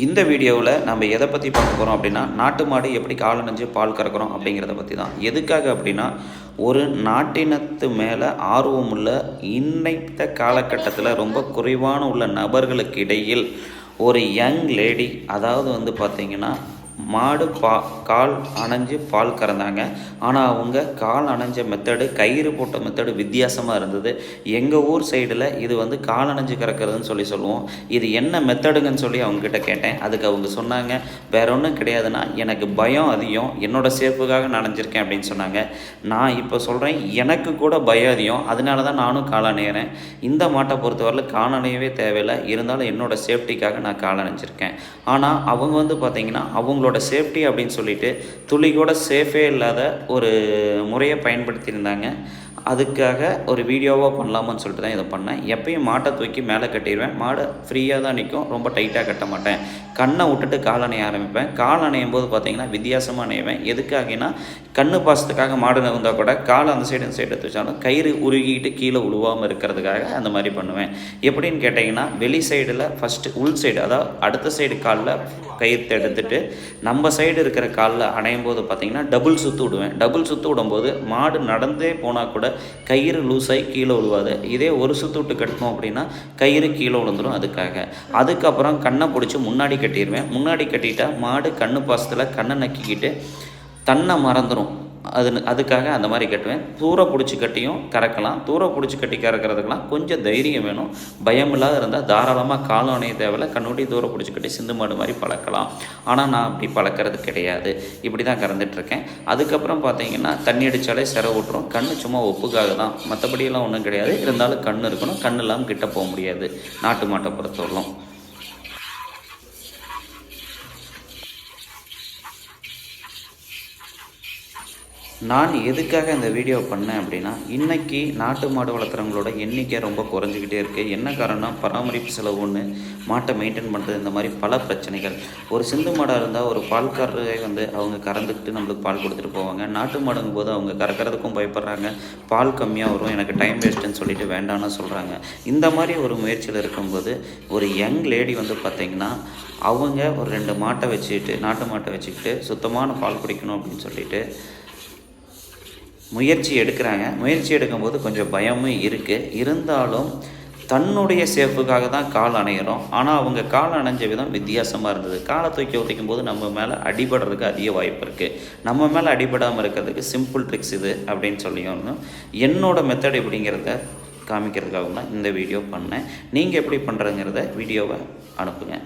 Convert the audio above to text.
இந்த வீடியோவில் நம்ம எதை பற்றி பார்க்க போகிறோம் அப்படின்னா நாட்டு மாடு எப்படி காலணிஞ்சு பால் கறக்கிறோம் அப்படிங்கிறத பற்றி தான். எதுக்காக அப்படின்னா ஒரு நாட்டினத்து மேலே ஆர்வம் உள்ள இன்னைத்த காலகட்டத்தில் ரொம்ப குறைவான உள்ள நபர்களுக்கு இடையில் ஒரு யங் லேடி அதாவது வந்து பார்த்திங்கன்னா மாடு பா கால் அணைஞ்சு பால் கறந்தாங்க. ஆனால் அவங்க கால் அணைஞ்ச மெத்தடு கயிறு போட்ட மெத்தடு வித்தியாசமாக இருந்தது. எங்கள் ஊர் சைடில் இது வந்து கால் அணைஞ்சு கறக்கிறதுன்னு சொல்லி சொல்லுவோம். இது என்ன மெத்தடுங்கன்னு சொல்லி அவங்கக்கிட்ட கேட்டேன். அதுக்கு அவங்க சொன்னாங்க வேற ஒன்றும் கிடையாதுன்னா எனக்கு பயம் அதிகம். என்னோட சேஃபுக்காக நனைஞ்சிருக்கேன் அப்படின்னு சொன்னாங்க. நான் இப்போ சொல்கிறேன் எனக்கு கூட பயம் அதிகம். அதனால தான் நானும் கால் அணையிறேன். இந்த மாட்டை பொறுத்தவரையில் கால் அணையவே தேவையில்லை. இருந்தாலும் என்னோட சேஃப்டிக்காக நான் கால் அணைஞ்சிருக்கேன். ஆனால் அவங்க வந்து பார்த்தீங்கன்னா அவங்களோட சேஃப்டி அப்படின்னு சொல்லிட்டு துளி கூட சேஃபே இல்லாத ஒரு முறையை பயன்படுத்தியிருந்தாங்க. அதுக்காக ஒரு வீடியோவாக பண்ணலாமான்னு சொல்லிட்டு தான் இதை பண்ணேன். எப்பயும் மாட்டை தூக்கி மேலே கட்டிடுவேன். மாடை ஃப்ரீயாக தான் நிற்கும். ரொம்ப டைட்டாக கட்ட மாட்டேன். கண்ணை விட்டுட்டு கால் அணைய ஆரம்பிப்பேன். கால் அணையும் போது பார்த்தீங்கன்னா வித்தியாசமாக அணைவேன். எதுக்காகனா கண்ணு பாசத்துக்காக மாடு நகர்ந்தால் கூட கால் அந்த சைடு இந்த சைடு எடுத்து வச்சாலும் கயிறு உருகிட்டு கீழே உழுவாமல் இருக்கிறதுக்காக அந்த மாதிரி பண்ணுவேன். எப்படின்னு கேட்டிங்கன்னா வெளி சைடில் ஃபஸ்ட்டு உள் சைடு அதாவது அடுத்த சைடு காலில் கயிறு எடுத்துகிட்டு நம்ம சைடு இருக்கிற காலில் அணையும் போது பார்த்தீங்கன்னா டபுள் சுற்று விடுவேன். டபுள் சுற்று விடும்போது மாடு நடந்தே போனால் கூட கயிறு லூஸாகி கீழே விழுவாது இதே ஒரு சுற்று விட்டு கட்டணும் அப்படின்னா கயிறு கீழே விழுந்துடும் அதுக்காக. அதுக்கப்புறம் கண்ணை பிடிச்சி முன்னாடி கட்டிடுவேன் முன்னாடி கட்டிட்டால் மாடு கண்ணு பாசத்தில் கண்ணை நக்கிக்கிட்டு தன்னை மறந்துடும் அது அதுக்காக அந்த மாதிரி கட்டுவேன். தூர பிடிச்சி கட்டியும் கறக்கலாம். தூர பிடிச்சி கட்டி கறக்கிறதுக்கெலாம் கொஞ்சம் தைரியம் வேணும். பயம் இல்லாத இருந்தால் தாராளமாக காலம் அணைய தேவையில்ல. கண்ணுட்டி தூர பிடிச்சி கட்டி சிந்து மாடு மாதிரி பழக்கலாம். ஆனால் நான் அப்படி பழக்கிறது கிடையாது. இப்படி தான் கறந்துட்டுருக்கேன். அதுக்கப்புறம் பார்த்தீங்கன்னா தண்ணி அடித்தாலே சிற விட்டுரும் கண் சும்மா ஒப்புக்காக தான். மற்றபடியெல்லாம் ஒன்றும் கிடையாது. இருந்தாலும் கண் இருக்கணும். கண் இல்லாமல் கிட்ட போக முடியாது. நாட்டு மாட்டை பொறுத்தவரைக்கும் நான் எதுக்காக இந்த வீடியோ பண்ணேன் அப்படின்னா இன்றைக்கி நாட்டு மாடு வளர்த்துறவங்களோட எண்ணிக்கை ரொம்ப குறைஞ்சிக்கிட்டே இருக்குது என்ன காரணம் பராமரிப்பு செலவு ஒன்று மாட்டை மெயின்டைன் பண்ணுறது இந்த மாதிரி பல பிரச்சனைகள். ஒரு சிந்து மாடாக இருந்தால் ஒரு பால்காரரை வந்து அவங்க கறந்துக்கிட்டு நம்மளுக்கு பால் கொடுத்துட்டு போவாங்க. நாட்டு மாடுங்கும் போது அவங்க கறக்கிறதுக்கும் பயப்படுறாங்க. பால் கம்மியாக வரும் எனக்கு டைம் வேஸ்ட்டுன்னு சொல்லிட்டு வேண்டாம்னு சொல்கிறாங்க இந்த மாதிரி ஒரு முயற்சியில் இருக்கும்போது ஒரு யங் லேடி வந்து பார்த்திங்கன்னா அவங்க ஒரு ரெண்டு மாட்டை வச்சுக்கிட்டு நாட்டு மாட்டை வச்சுக்கிட்டு சுத்தமான பால் குடிக்கணும் அப்படின்னு சொல்லிட்டு முயற்சி எடுக்கிறாங்க. முயற்சி எடுக்கும்போது கொஞ்சம் பயமும் இருக்குது இருந்தாலும் தன்னுடைய சேஃபுக்காக தான் கால் அணையிறோம். ஆனால் அவங்க கால் அணைஞ்ச விதம் வித்தியாசமாக இருந்தது. காலை தூக்கி உதைக்கும் போது நம்ம மேலே அடிபடுறதுக்கு அதிக வாய்ப்பு இருக்குது நம்ம மேலே அடிபடாமல் இருக்கிறதுக்கு சிம்பிள் ட்ரிக்ஸ் இது அப்படின்னு சொல்லியும் என்னோடய மெத்தட் எப்படிங்கிறத காமிக்கிறதுக்காக தான் இந்த வீடியோ பண்ணேன். நீங்கள் எப்படி பண்ணுறதுங்கிறத வீடியோவை அனுப்புங்க.